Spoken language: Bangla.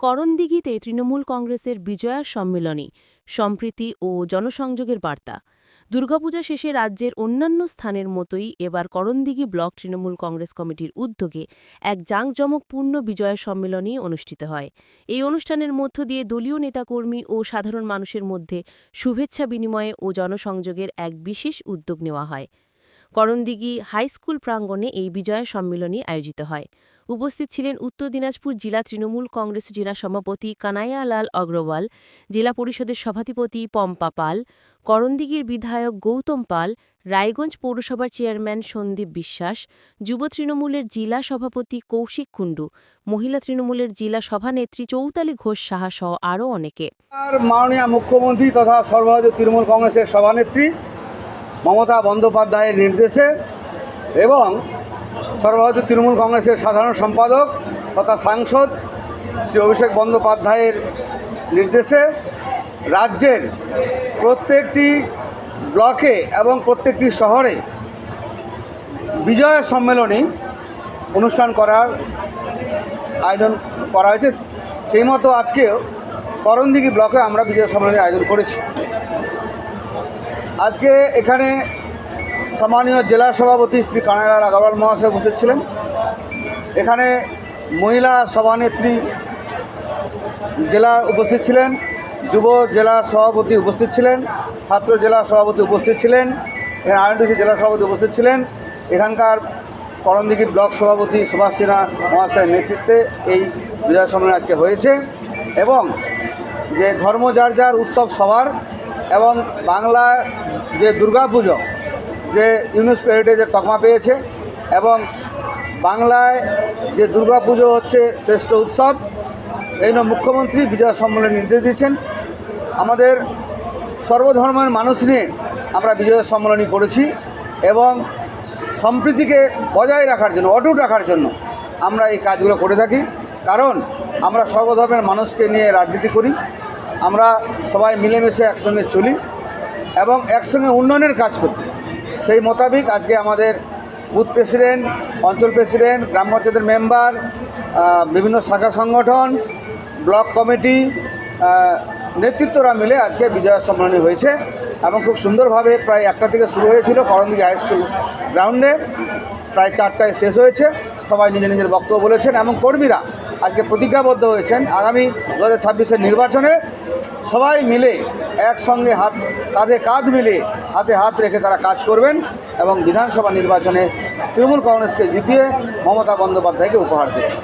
করণদিঘিতে তৃণমূল কংগ্রেসের বিজয়া সম্মেলনী, সম্প্রীতি ও জনসংযোগের বার্তা। দুর্গাপূজা শেষে রাজ্যের অন্যান্য স্থানের মতোই এবার করণদিঘি ব্লক তৃণমূল কংগ্রেস কমিটির উদ্যোগে এক জাঁকজমকপূর্ণ বিজয়া সম্মেলনী অনুষ্ঠিত হয়। এই অনুষ্ঠানের মধ্য দিয়ে দলীয় নেতাকর্মী ও সাধারণ মানুষের মধ্যে শুভেচ্ছা বিনিময়ে ও জনসংযোগের এক বিশেষ উদ্যোগ নেওয়া হয়। করণদিঘি হাইস্কুল প্রাঙ্গণে এই বিজয় সম্মেলনী আয়োজিত হয়। উপস্থিত ছিলেন উত্তর দিনাজপুর জেলা তৃণমূল কংগ্রেস জেলা সভাপতি কানাইয়ালাল অগ্রওয়াল, জেলা পরিষদের সভাধিপতি পম্পা পাল, করণদিঘির বিধায়ক গৌতম পাল, রায়গঞ্জ পৌরসভার চেয়ারম্যান সন্দীপ বিশ্বাস, যুব তৃণমূলের জেলা সভাপতি কৌশিক কুণ্ডু, মহিলা তৃণমূলের জেলা সভানেত্রী চৌতালি ঘোষ সাহা সহ আরও অনেকে। আর মাননীয় মুখ্যমন্ত্রী তথা সর্বভারতীয় তৃণমূল কংগ্রেসের সভানেত্রী মমতা বন্দ্যোপাধ্যায়ের নির্দেশে এবং সর্বভারতীয় তৃণমূল কংগ্রেসের সাধারণ সম্পাদক তথা সাংসদ শ্রী অভিষেক বন্দ্যোপাধ্যায়ের নির্দেশে রাজ্যের প্রত্যেকটি ব্লকে এবং প্রত্যেকটি শহরে বিজয় সম্মেলনী অনুষ্ঠান করার আয়োজন করা হয়েছে। সেই মতো আজকেও করণদিঘি ব্লকে আমরা বিজয় সম্মেলনের আয়োজন করেছি। আজকে এখানে সম্মানীয় জেলা সভাপতি শ্রী কানাইলাল আগরওয়াল মহাশয় উপস্থিত ছিলেন। এখানে মহিলা সভানেত্রী জেলা উপস্থিত ছিলেন, যুব জেলা সভাপতি উপস্থিত ছিলেন, ছাত্র জেলা সভাপতি উপস্থিত ছিলেন, এখানে আরএনটিসি জেলা সভাপতি উপস্থিত ছিলেন। এখানকার করণদিঘির ব্লক সভাপতি সুভাষ সিনহা মহাশয়ের নেতৃত্বে এই বিজয় সম্মেলন আজকে হয়েছে এবং যে ধর্ম যার যার উৎসব সবার এবং বাংলার যে দুর্গাপুজো যে ইউনেস্কো হেরিটেজের তকমা পেয়েছে এবং বাংলায় যে দুর্গাপুজো হচ্ছে শ্রেষ্ঠ উৎসব, এই জন্য মুখ্যমন্ত্রী বিজয় সম্মেলন নির্দেশ দিয়েছেন। আমাদের সর্বধর্মের মানুষ নিয়ে আমরা বিজয় সম্মেলনী করেছি এবং সম্প্রীতিকে বজায় রাখার জন্য, অটুট রাখার জন্য আমরা এই কাজগুলো করে থাকি। কারণ আমরা সর্বধর্মের মানুষকে নিয়ে রাজনীতি করি, আমরা সবাই মিলেমিশে একসঙ্গে চলি। এবং একসঙ্গে উন্নয়নের কাজ করি। সেই মোতাবেক আজকে আমাদের বুথ প্রেসিডেন্ট, অঞ্চল প্রেসিডেন্ট, গ্রাম পঞ্চায়েতের মেম্বার বিভিন্ন শাখা সংগঠন, ব্লক কমিটি নেতৃত্বরা মিলে আজকে বিজয় সম্মেলনী হয়েছে এবং খুব সুন্দরভাবে প্রায় একটা থেকে শুরু হয়েছিল করণদিঘি হাই স্কুল গ্রাউন্ডে। প্রায় চারটায় শেষ হয়েছে। সবাই নিজের নিজের বক্তব্য বলেছেন এবং কর্মীরা আজকে প্রতিজ্ঞাবদ্ধ হয়েছেন। আগামী দু হাজার নির্বাচনে সবাই মিলে একসঙ্গে হাত, কাঁধে কাঁধ মিলে হাতে হাত রেখে তারা কাজ করবেন এবং বিধানসভা নির্বাচনে তৃণমূল কংগ্রেসকে জিতিয়ে মমতা বন্দ্যোপাধ্যায়কে উপহার দেবেন।